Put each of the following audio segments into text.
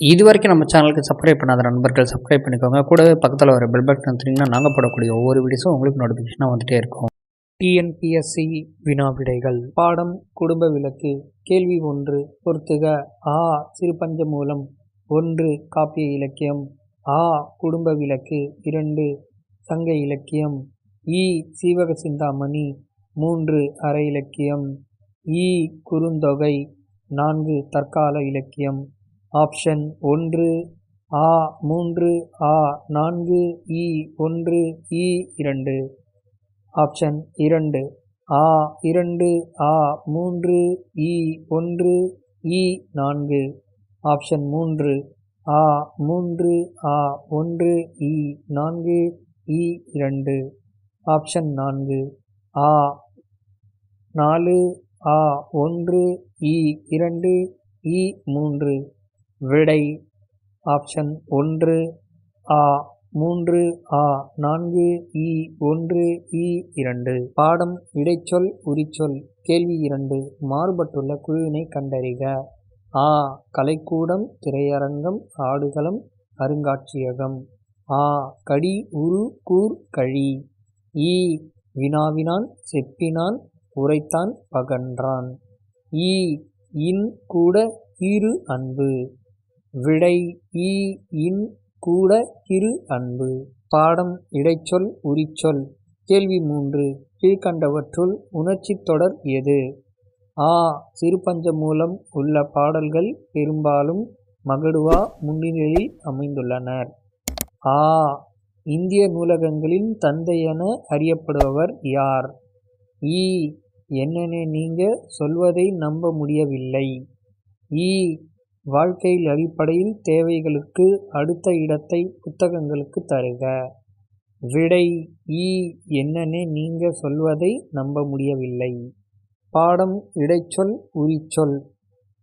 இது வரைக்கும் நம்ம சேனலுக்கு சப்ஸ்கிரைப் பண்ணாத நண்பர்கள் சப்ஸ்கிரைப் பண்ணிக்கோங்க. கூடவே பக்கத்தில் வர பெல் பட்டன் வந்தீங்கன்னா நாங்கள் போடக்கூடிய ஒவ்வொரு வீடியோஸும் உங்களுக்கு நோட்டிஃபிகேஷனாக வந்துகிட்டே இருக்கும். டிஎன்பிஎஸ்சி வினா விடைகள். பாடம் குடும்ப விளக்கு. கேள்வி ஒன்று பொறுத்துக. ஆ சிறுபஞ்ச மூலம். ஒன்று காப்பிய இலக்கியம். ஆ குடும்ப விளக்கு. இரண்டு சங்க இலக்கியம். இ சீவக சிந்தாமணி. மூன்று அரை இலக்கியம். இ குறுந்தொகை. நான்கு தற்கால இலக்கியம். ஆப்ஷன் ஒன்று ஆ மூன்று ஆ நான்கு இ ஒன்று இ இரண்டு. ஆப்ஷன் இரண்டு ஆ இரண்டு ஆ மூன்று இ ஒன்று இ நான்கு. ஆப்ஷன் மூன்று ஆ மூன்று ஆ ஒன்று இ நான்கு இ இரண்டு. ஆப்ஷன் நான்கு ஆ நாலு ஆ ஒன்று இ இரண்டு இ மூன்று. விடை ஆப்ஷன் ஒன்று ஆ மூன்று ஆ நான்கு இ ஒன்று இ இரண்டு. பாடம் இடைச்சொல் உரிச்சொல். கேள்வி இரண்டு. மாறுபட்டுள்ள குழுவினை கண்டறிக. ஆ கலைக்கூடம் திரையரங்கம் ஆடுகளம் அருங்காட்சியகம். ஆ கடி உரு கூர் கழி. ஈ வினாவினான் செப்பினான் உரைத்தான் பகன்றான். ஈ இன் கூட இரு அன்பு. விடை ஈ இன் கூட இரு அன்பு. பாடம் இடைச்சொல் உரிச்சொல். கேள்வி மூன்று கீழ்கண்டவற்றுள் உணர்ச்சித் தொடர் எது? ஆ சிறுபஞ்ச மூலம் உள்ள பாடல்கள் பெரும்பாலும் மகடுவா முன்னிலையில் அமைந்துள்ளனர். ஆ இந்திய நூலகங்களின் தந்தை என அறியப்படுபவர் யார்? ஈ என்னென்ன நீங்க சொல்வதை நம்ப முடியவில்லை. ஈ வாழ்க்கையில் அடிப்படையில் தேவைகளுக்கு அடுத்த இடத்தை புத்தகங்களுக்கு தருக. விடை ஈ என்னென்ன நீங்க சொல்வதை நம்ப முடியவில்லை. பாடம் இடைச்சொல் உரிச்சொல்.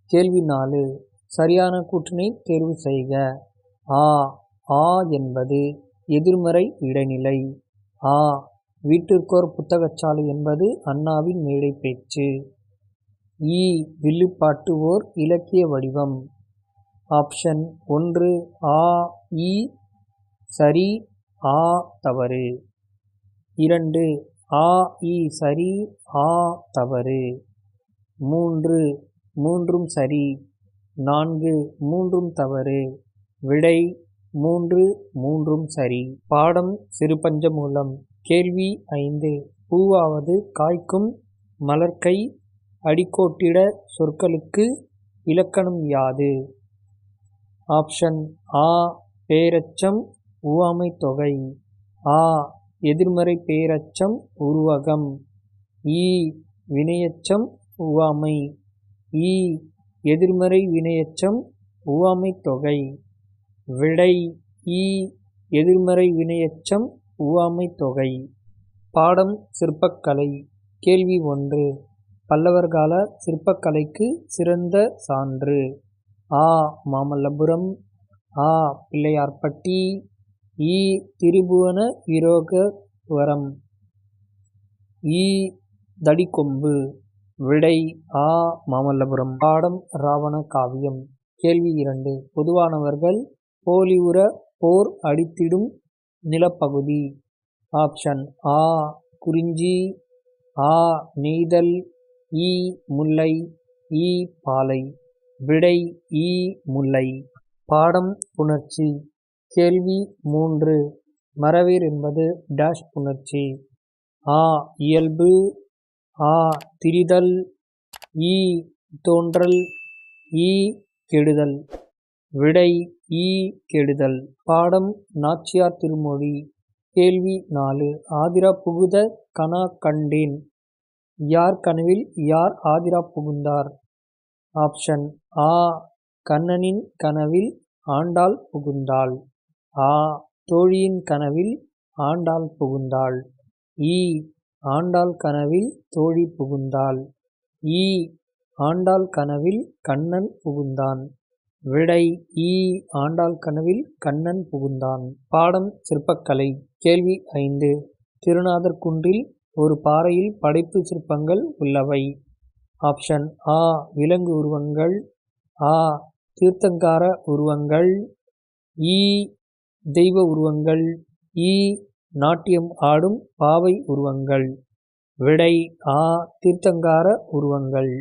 கேள்வி நாலு. சரியான கூற்றினை தேர்வு செய்க. ஆ ஆ என்பது எதிர்மறை இடைநிலை. ஆ வீட்டிற்கோர் புத்தகச்சாலை என்பது அண்ணாவின் மேடை பேச்சு. ஈ வில்லுப்பாட்டு ஓர் இலக்கிய வடிவம். ஆப்ஷன் ஒன்று ஆ இ சரி ஆ தவறு. இரண்டு ஆ இ சரி ஆ தவறு. மூன்று மூன்றும் சரி. நான்கு மூன்றும் தவறு. விடை மூன்று மூன்றும் சரி. பாடம் சிறுபஞ்ச மூலம் கேள்வி ஐந்து. பூவாவது காய்க்கும் மலர்க்கை அடிக்கோட்டிட சொற்களுக்கு இலக்கணம் யாது? ஆப்ஷன் ஆ பேரச்சம் உவமை தொகை ஆ எதிர்மறை பேரச்சம் உருவகம். ஈ வினையச்சம் உவமை. ஈ எதிர்மறை வினையச்சம் உவமை தொகை விடை ஈ எதிர்மறை வினையச்சம் உவமை தொகை பாடம் சிற்பக்கலை. கேள்வி ஒன்று. பல்லவர் கால சிற்பக்கலைக்கு சிறந்த சான்று. ஆ. மாமல்லபுரம். ஆ. பிள்ளையார்பட்டி. ஈ திரிபுவன விரோகவரம். ஈ தடிக்கொம்பு. விடை ஆ. மாமல்லபுரம். பாடம் ராவண காவியம் கேள்வி இரண்டு. பொதுவானவர்கள் போலிவுற போர் அடித்திடும் நிலப்பகுதி. ஆப்ஷன் ஆ. குறிஞ்சி. ஆ. நெய்தல் ஈ முல்லை ஈ பாலை விடை ஈ முல்லை. பாடம் புணர்ச்சி. கேள்வி மூன்று. மறவீர் என்பது டேஷ் புணர்ச்சி. ஆ இயல்பு. ஆ திரிதல். ஈ தோன்றல். ஈ கெடுதல். விடை ஈ கெடுதல். பாடம் நாச்சியார் திருமொழி. கேள்வி நாலு. ஆதிரா புகுத கனா கண்டேன். யார் கனவில் யார் ஆதிரா புகுந்தார்? ஆப்ஷன் ஆ கண்ணனின் கனவில் ஆண்டாள் புகுந்தாள். ஆ தோழியின் கனவில் ஆண்டாள் புகுந்தாள். ஈ ஆண்டாள் கனவில் தோழி புகுந்தாள். ஈ ஆண்டாள் கனவில் கண்ணன் புகுந்தான். விடை ஈ ஆண்டாள் கனவில் கண்ணன் புகுந்தான். பாடம் சிற்பக்கலை கேள்வி ஐந்து. திருநாதர் குன்றில் ஒரு பாறையில் படைப்பு சிற்பங்கள் உள்ளவை. ஆப்ஷன் ஆ விலங்கு உருவங்கள். ஆ தீர்த்தங்கார உருவங்கள். ஈ தெய்வ உருவங்கள். ஈ நாட்டியம் ஆடும் பாவை உருவங்கள். விடை ஆ தீர்த்தங்கார உருவங்கள்.